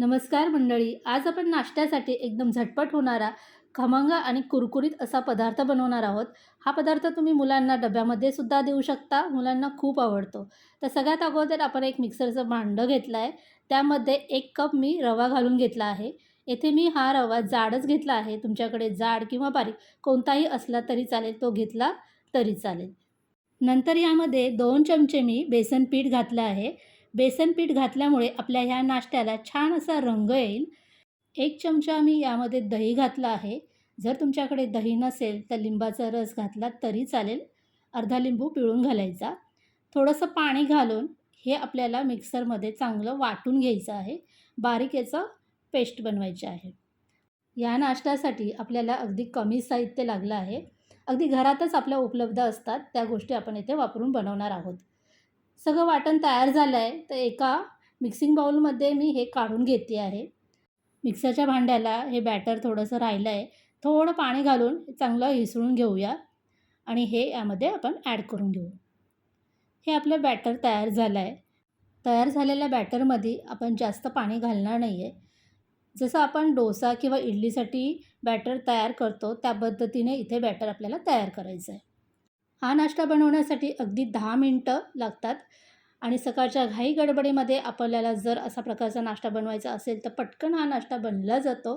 नमस्कार मंडळी आज आपण नाश्त्यासाठी एकदम झटपट होणारा खमंगा आणि कुरकुरीत असा पदार्थ बनवणार आहोत. हा पदार्थ तुम्ही मुलांना डब्यामध्ये सुद्धा देऊ शकता मुलांना खूप आवडतो. तर सगळ्यात अगोदर आपण एक मिक्सरचं भांडं घेतलं आहे त्यामध्ये एक कप मी रवा घालून घेतला आहे. येथे मी हा रवा जाडच घेतला आहे तुमच्याकडे जाड किंवा बारीक कोणताही असला तरी चालेल तो घेतला तरी चालेल. नंतर यामध्ये दोन चमचे मी बेसन पीठ घातलं आहे. बेसन पीठ घातल्यामुळे आपल्या ह्या नाश्त्याला छान असा रंग येईल. एक चमचा मी यामध्ये दही घातला आहे. जर तुमच्याकडे दही नसेल तर लिंबाचा रस घातला तरी चालेल. अर्धा लिंबू पिळून घालायचा. थोडंसं पाणी घालून हे आपल्याला मिक्सरमध्ये चांगलं वाटून घ्यायचं आहे. बारीक याचं पेस्ट बनवायची आहे. या नाश्त्यासाठी आपल्याला अगदी कमी साहित्य लागलं आहे. अगदी घरातच आपल्या उपलब्ध असतात त्या गोष्टी आपण इथे वापरून बनवणार आहोत. सगळं वाटण तयार झालं आहे तर एका मिक्सिंग बाऊलमध्ये मी हे काढून घेते आहे. मिक्सरच्या भांड्याला हे बॅटर थोडंसं राहिलं आहे थोडं पाणी घालून चांगलं हिसळून घेऊया. आणि हे यामध्ये आपण ॲड करून घेऊ. हे आपलं बॅटर तयार झालं आहे तयार झालेल्या बॅटरमध्ये आपण जास्त पाणी घालणार नाही आहे जसं आपण डोसा किंवा इडलीसाठी बॅटर तयार करतो त्या पद्धतीने इथे बॅटर आपल्याला तयार करायचं आहे हा नाश्ता बनवण्यासाठी अगदी दहा मिनटं लागतात. आणि सकाळच्या घाई गडबडीमध्ये आपल्याला जर असा प्रकारचा नाश्ता बनवायचा असेल तर पटकन हा नाश्ता बनला जातो.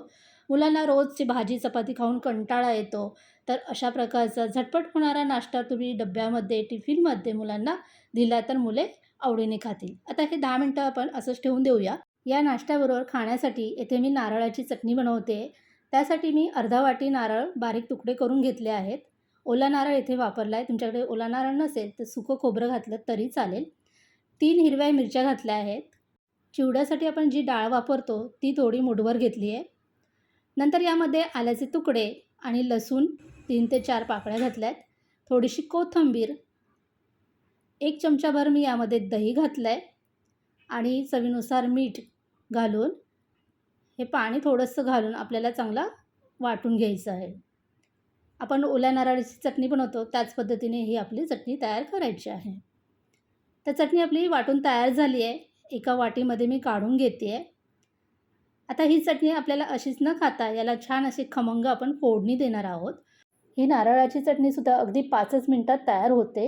मुलांना रोजची भाजी चपाती खाऊन कंटाळा येतो. तर अशा प्रकारचा झटपट होणारा नाश्ता तुम्ही डब्यामध्ये टिफिनमध्ये मुलांना दिला तर मुले आवडीने खातील. आता हे दहा मिनटं आपण असंच ठेवून देऊया. या नाश्त्याबरोबर खाण्यासाठी येथे मी नारळाची चटणी बनवते. त्यासाठी मी अर्धा वाटी नारळ बारीक तुकडे करून घेतले आहेत. ओला नारळ इथे वापरला आहे तुमच्याकडे ओला नारळ नसेल तर सुकं खोबरं घातलं तरी चालेल. तीन हिरव्या मिरच्या घातल्या आहेत. चिवड्यासाठी आपण जी डाळ वापरतो ती थोडी मुठभर घेतली आहे. नंतर यामध्ये आल्याचे तुकडे आणि लसूण तीन ते चार पाकळ्या घातल्या आहेत थोडीशी कोथिंबीर एक चमचाभर मी यामध्ये दही घातलं आहे आणि चवीनुसार मीठ घालून हे पाणी थोडंसं घालून आपल्याला चांगला वाटून घ्यायचं आहे. आपण ओल्या नारळाची चटणी बनवतो त्याच पद्धतीने ही आपली चटणी तयार करायची आहे. तर चटणी आपली वाटून तयार झाली आहे. एका वाटीमध्ये मी काढून घेते आहे आता ही चटणी आपल्याला अशीच न खाता याला छान असे खमंग आपण फोडणी देणार आहोत. ही नारळाची चटणीसुद्धा अगदी पाचच मिनटात तयार होते.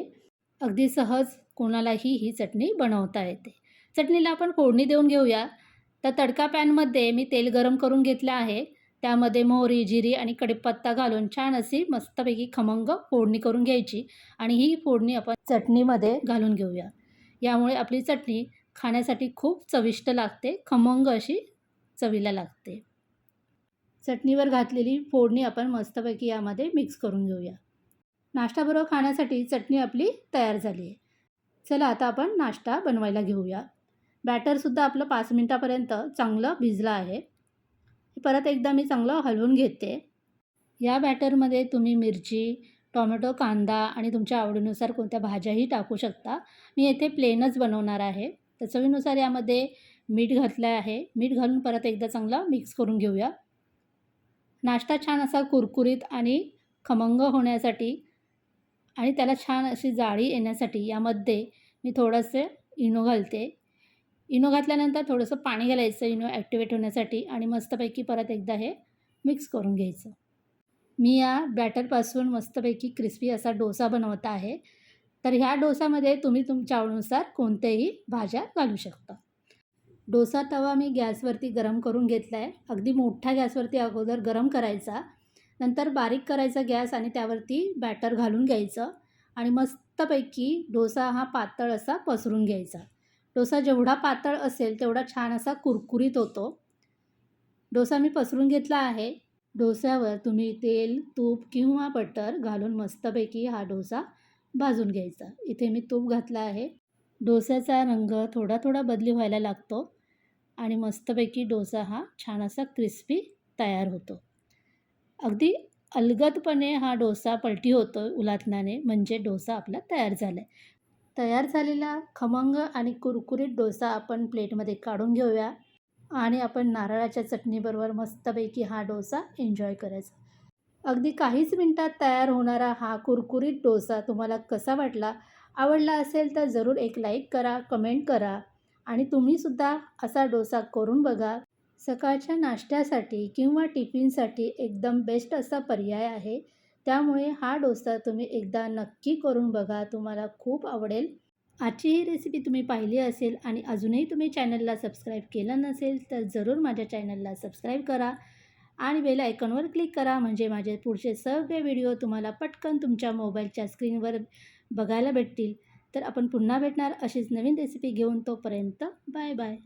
अगदी सहज कोणालाही ही चटणी बनवता येते. चटणीला आपण फोडणी देऊन घेऊया. तर तडका पॅनमध्ये मी तेल गरम करून घेतलं आहे. त्यामध्ये मोहरी जिरी आणि कढीपत्ता घालून छान अशी मस्तपैकी खमंग फोडणी करून घ्यायची आणि ही फोडणी आपण चटणीमध्ये घालून घेऊया. यामुळे आपली चटणी खाण्यासाठी खूप चविष्ट लागते खमंग अशी चवीला लागते. चटणीवर घातलेली फोडणी आपण मस्तपैकी यामध्ये मिक्स करून घेऊया. नाश्त्याबरोबर खाण्यासाठी चटणी आपली तयार झाली आहे. चला आता आपण नाश्ता बनवायला घेऊया. बॅटरसुद्धा आपलं पाच मिनटापर्यंत चांगलं भिजलं आहे. परत एकदा मी चांगलं हलवून घेते. या बॅटरमध्ये तुम्ही मिरची टोमॅटो कांदा आणि तुमच्या आवडीनुसार कोणत्या भाज्याही टाकू शकता. मी येथे प्लेनच बनवणार आहे. तर चवीनुसार यामध्ये मीठ घातलं आहे. मीठ घालून परत एकदा चांगला मिक्स करून घेऊया. नाश्ता छान असा कुरकुरीत आणि खमंग होण्यासाठी आणि त्याला छान अशी जाळी येण्यासाठी यामध्ये मी थोडंसं इनो घालते. इनो घातल्यानंतर थोडंसं पाणी घालायचं इनो ॲक्टिवेट होण्यासाठी आणि मस्तपैकी परत एकदा हे मिक्स करून घ्यायचं. मी या बॅटरपासून मस्तपैकी क्रिस्पी असा डोसा बनवत आहे. तर ह्या डोसामध्ये तुम्ही तुमच्या आवडीनुसार कोणत्याही भाज्या घालू शकता. डोसा तवा मी गॅसवरती गरम करून घेतला आहे अगदी मोठ्या गॅसवरती अगोदर गरम करायचा. नंतर बारीक करायचा गॅस आणि त्यावरती बॅटर घालून घ्यायचं. आणि मस्तपैकी डोसा हा पातळ असा पसरून घ्यायचा. डोसा जेवढा पातळ असेल तेवढा छान असा कुरकुरीत होतो. डोसा मी पसरून घेतला आहे. डोस्यावर तुम्ही तेल तूप किंवा बटर घालून मस्तपैकी हा डोसा भाजून घ्यायचा. इथे मी तूप घातला आहे. डोस्याचा रंग थोडा थोडा बदली व्हायला लागतो आणि मस्तपैकी डोसा हा छान असा क्रिस्पी तयार होतो. अगदी अलगदपणे हा डोसा पलटी होतो उलाटण्याने म्हणजे डोसा आपला तयार झाला आहे तयार झालेला खमंग आणि कुरकुरीत डोसा आपण प्लेटमध्ये काढून घेऊया. आणि आपण नारळाच्या चटणीबरोबर मस्तपैकी हा डोसा एन्जॉय करायचा. अगदी काहीच मिनटात तयार होणारा हा कुरकुरीत डोसा तुम्हाला कसा वाटला आवडला असेल तर जरूर एक लाईक करा कमेंट करा. आणि तुम्हीसुद्धा असा डोसा करून बघा. सकाळच्या नाश्त्यासाठी किंवा टिफिनसाठी एकदम बेस्ट असा पर्याय आहे. त्यामुळे हा डोसा तुम्ही एकदा नक्की करून बघा तुम्हाला खूप आवडेल. आजची ही रेसिपी तुम्ही पाहिली असेल आणि अजूनही तुम्ही चॅनलला सबस्क्राईब केलं नसेल तर जरूर माझ्या चॅनलला सबस्क्राईब करा आणि बेल आयकॉनवर क्लिक करा म्हणजे माझे पुढचे सगळे व्हिडिओ तुम्हाला पटकन तुमच्या मोबाईलच्या स्क्रीनवर बघायला भेटतील. तर आपण पुन्हा भेटणार अशीच नवीन रेसिपी घेऊन तोपर्यंत बाय बाय